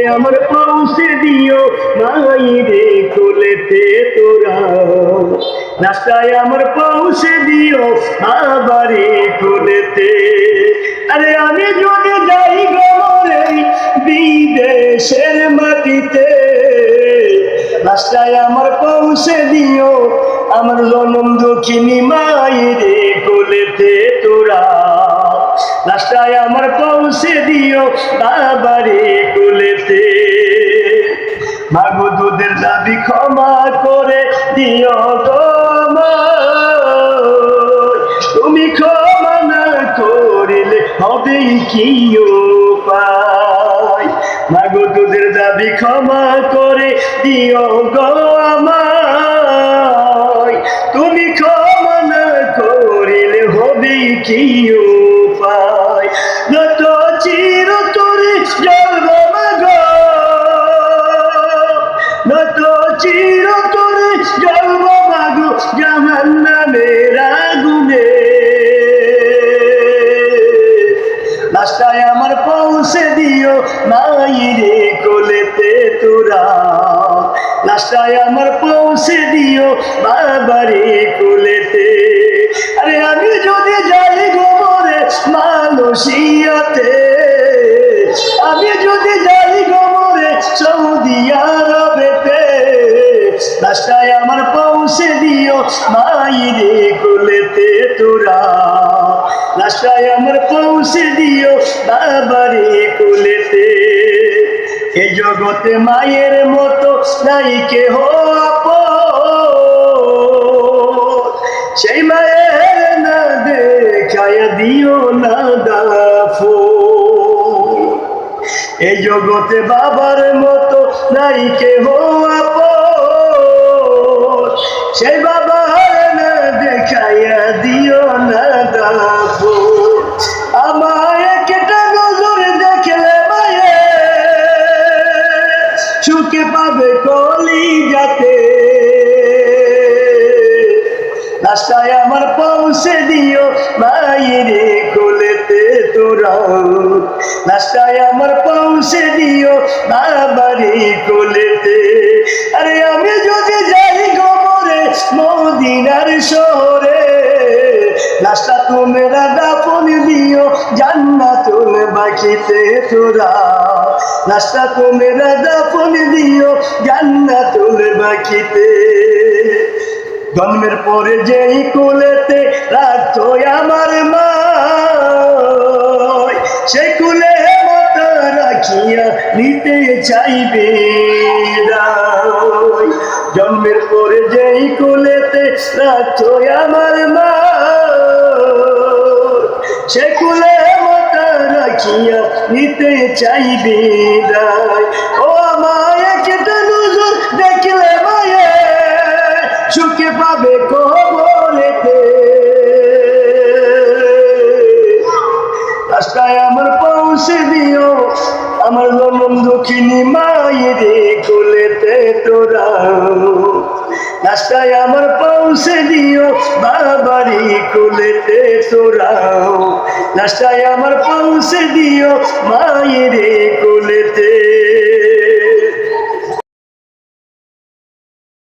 আমার পৌঁছে দিও মাই রে কোলেতে তোরা রাস্তায় আমার পৌঁছে দিও, আবারে কোলেতে। আরে আমি যদি যাই গমরে বিদেশের মাটিতে, রাস্তায় আমার পৌঁছে দিও, আমার জনম দক্ষিণী মাই রে কোলেতে তোরা। রাস্তায় আমার পৌঁছে দিও বাবারে কোলেতে মাগো দুধের দাবি ক্ষমা করে দিও তুমি ক্ষমা না করিলে হবে কি উপায়? মাগো দুধের দাবি ক্ষমা করে দিও গো আমায়। তুমি ক্ষমা না করিলে হবে কি রাস্তায় আমার পৌঁছে দিও নাই রে কোলেতে তোরা। রাস্তায় আমার পৌঁছে দিও বাবারে কোলেতে। আরে আমি যদি যাই গোবরে মালসিয়াতে আমি যদি যাই গোবরে সৌদি আরবেতে, রাস্তায় আমার পৌঁছে দিও মাই রে কোলেতে তোরা রাস্তায় আমার পৌঁছে দিও বাবারে কোলেতে এই জগতে মায়ের মতো নাই কেহ। সেই মায়ের না দেখায় দিও না দাফো এই জগতে বাবার মতো নাই কেহ। সেই বাবার সুখে পাবে কলি যাতে রাস্তায় আমার পৌঁছে দিও মায়েরে কোলেতে তোরা। রাস্তায় আমার পৌঁছে দিও বাবারে কোলেতে। আরে আমি যদি যাই গোবরে, মদিনার শহরে, রাস্তা তোমরা দাপন দিও জান্নাতুল বাকিতে তোরা রাস্তা তোমরা দাপন দিও, জান্নাতুল বাকিতে জন্মের পরে যেই কোলেতে রাখতো আমার মা সে কুলে মাথা রাখিয়া নিতে চাইবে। জন্মের পরে যেই কুলেতে রাখতো আমার মা সে কুলে রাখিয়া নিতে চাইবে রায়। ও আমায় একটা নজর দেখলে মায়ে, সুখে পাবে কবরেতে রাস্তায় আমার পৌঁছে দিও, আমার জনম দক্ষিণী মায়েরে কোলেতে তোরা রাস্তায় আমার পৌঁছে দিও বাবারি কোলেতে তোরাও। রাস্তায় আমার পৌঁছে দিও মায়েরে কোলেতে